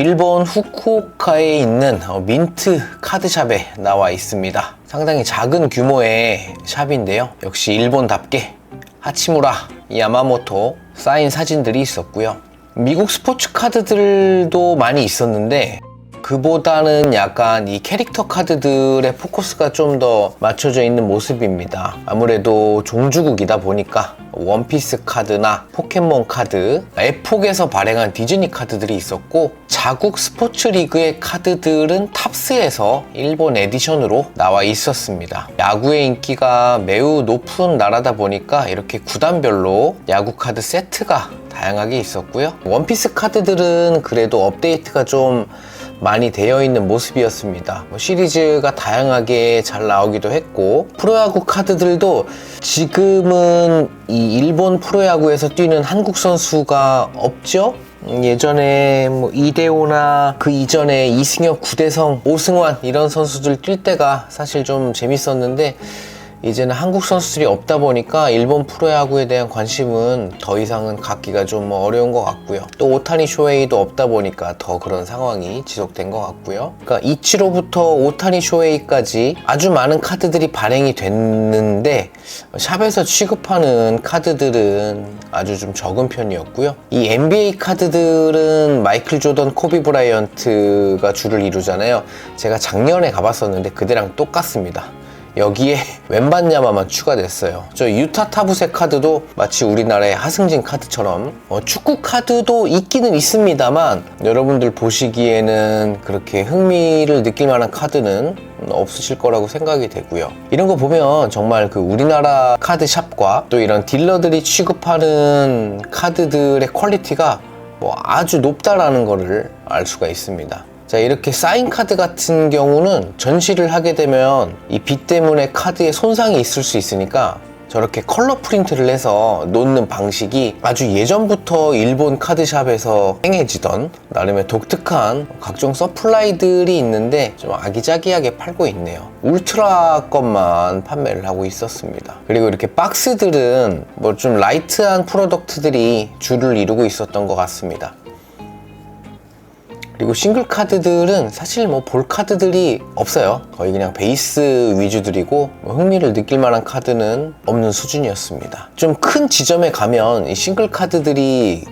일본 후쿠오카에 있는 어, 민트 카드샵에 나와 있습니다. 상당히 작은 규모의 샵인데요. 역시 일본답게 하치무라 야마모토 사인 사진들이 있었고요. 미국 스포츠 카드들도 많이 있었는데 그보다는 약간 이 캐릭터 카드들의 포커스가 좀 더 맞춰져 있는 모습입니다. 아무래도 종주국이다 보니까 원피스 카드나 포켓몬 카드, 에폭에서 발행한 디즈니 카드들이 있었고 자국 스포츠 리그의 카드들은 탑스에서 일본 에디션으로 나와 있었습니다. 야구의 인기가 매우 높은 나라다 보니까 이렇게 구단별로 야구 카드 세트가 다양하게 있었고요. 원피스 카드들은 그래도 업데이트가 좀 많이 되어 있는 모습이었습니다. 뭐 시리즈가 다양하게 잘 나오기도 했고 프로야구 카드들도 지금은 이 일본 프로야구에서 뛰는 한국 선수가 없죠. 음, 예전에 뭐 이대호나 그 이전에 이승엽, 구대성, 오승환 이런 선수들 뛸 때가 사실 좀 재밌었는데 이제는 한국 선수들이 없다 보니까 일본 프로야구에 대한 관심은 더 이상은 갖기가 좀뭐 어려운 것 같고요. 또 오타니 쇼헤이도 없다 보니까 더 그런 상황이 지속된 것 같고요. 그러니까 이치로부터 오타니 쇼헤이까지 아주 많은 카드들이 발행이 됐는데 샵에서 취급하는 카드들은 아주 좀 적은 편이었고요. 이 NBA 카드들은 마이클 조던, 코비 브라이언트가 주를 이루잖아요. 제가 작년에 가봤었는데 그대랑 똑같습니다. 여기에 왼반 야마만 추가됐어요. 저 유타 타부세 카드도 마치 우리나라의 하승진 카드처럼 어, 축구 카드도 있기는 있습니다만 여러분들 보시기에는 그렇게 흥미를 느낄 만한 카드는 없으실 거라고 생각이 되고요. 이런 거 보면 정말 그 우리나라 카드샵과 또 이런 딜러들이 취급하는 카드들의 퀄리티가 뭐 아주 높다라는 거를 알 수가 있습니다. 자 이렇게 사인 카드 같은 경우는 전시를 하게 되면 이 빛 때문에 카드에 손상이 있을 수 있으니까 저렇게 컬러 프린트를 해서 놓는 방식이 아주 예전부터 일본 카드샵에서 행해지던 나름의 독특한 각종 서플라이들이 있는데 좀 아기자기하게 팔고 있네요. 울트라 것만 판매를 하고 있었습니다. 그리고 이렇게 박스들은 뭐 좀 라이트한 프로덕트들이 주를 이루고 있었던 것 같습니다. 그리고 싱글 카드들은 사실 뭐 볼 카드들이 없어요. 거의 그냥 베이스 위주들이고 뭐 흥미를 느낄 만한 카드는 없는 수준이었습니다. 좀 큰 지점에 가면 이 싱글 카드들이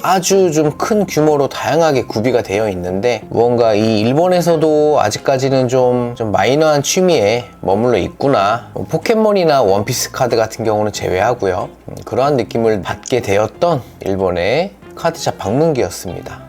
아주 좀 큰 규모로 다양하게 구비가 되어 있는데 무언가 이 일본에서도 아직까지는 좀, 좀 마이너한 취미에 머물러 있구나 뭐 포켓몬이나 원피스 카드 같은 경우는 제외하고요 음, 그러한 느낌을 받게 되었던 일본의 카드샵 방문기였습니다